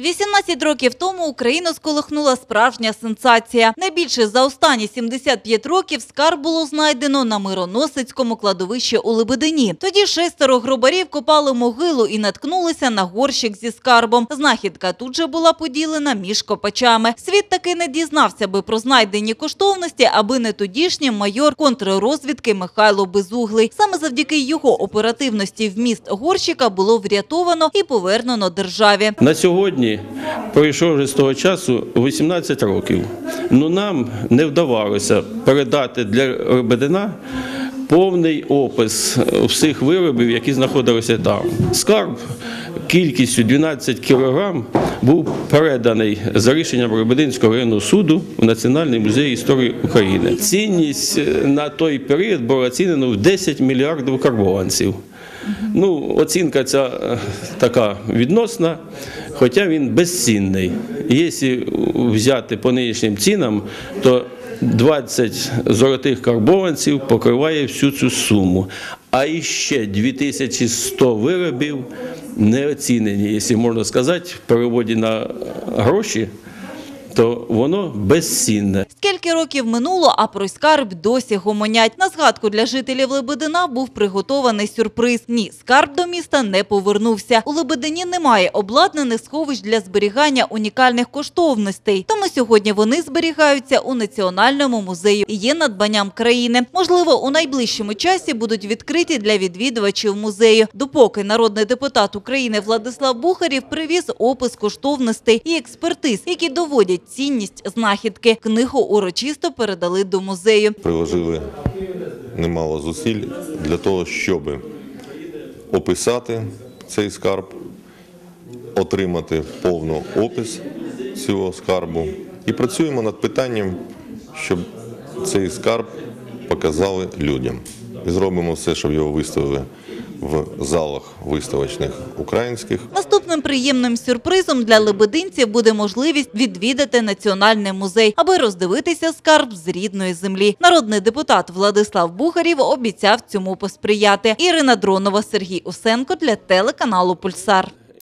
18 років тому Україну сколихнула справжня сенсація. Найбільше за останні 75 років скарб було знайдено на Мироносицькому кладовищі у Лебедині. Тоді шестеро гробарів копали могилу і наткнулися на горщик зі скарбом. Знахідка тут же була поділена між копачами. Світ таки не дізнався би про знайдені коштовності, аби не тодішній майор контррозвідки Михайло Безуглий. Саме завдяки його оперативності вміст горщика було врятовано і повернено державі. На сьогодні пройшло вже з того часу 18 років. Ну нам не вдавалося передати для Лебедина повний опис всіх виробів, які знаходилися там. Скарб кількістю 12 кілограм був переданий за рішенням Лебединського районного суду в Національний музей історії України. Цінність е, на той період була оцінена в 10 мільярдів карбованців. Ну, оцінка ця е, така відносна, хоча він безцінний. Якщо взяти по нинішнім цінам, то 20 золотих карбованців покриває всю цю суму. А іще 2100 виробів не оцінені, якщо можна сказати, в переводі на гроші, то воно безцінне. Скільки років минуло, а про скарб досі гомонять. На згадку для жителів Лебедина був приготований сюрприз. Ні, скарб до міста не повернувся. У Лебедині немає обладнаних сховищ для зберігання унікальних коштовностей. Тому сьогодні вони зберігаються у Національному музеї і є надбанням країни. Можливо, у найближчому часі будуть відкриті для відвідувачів музею. Допоки народний депутат України Владислав Бухарів привіз опис коштовностей і експертиз, які доводять цінність знахідки. Книгу урочисто передали до музею. приложили немало зусиль для того, щоб описати цей скарб, отримати повний опис цього скарбу. І працюємо над питанням, щоб цей скарб показали людям. І зробимо все, щоб його виставили в залах виставочних українських. Наступним приємним сюрпризом для лебединців буде можливість відвідати національний музей, аби роздивитися скарб з рідної землі. Народний депутат Владислав Бухарів обіцяв цьому посприяти. Ірина Дронова, Сергій Усенко для телеканалу Пульсар.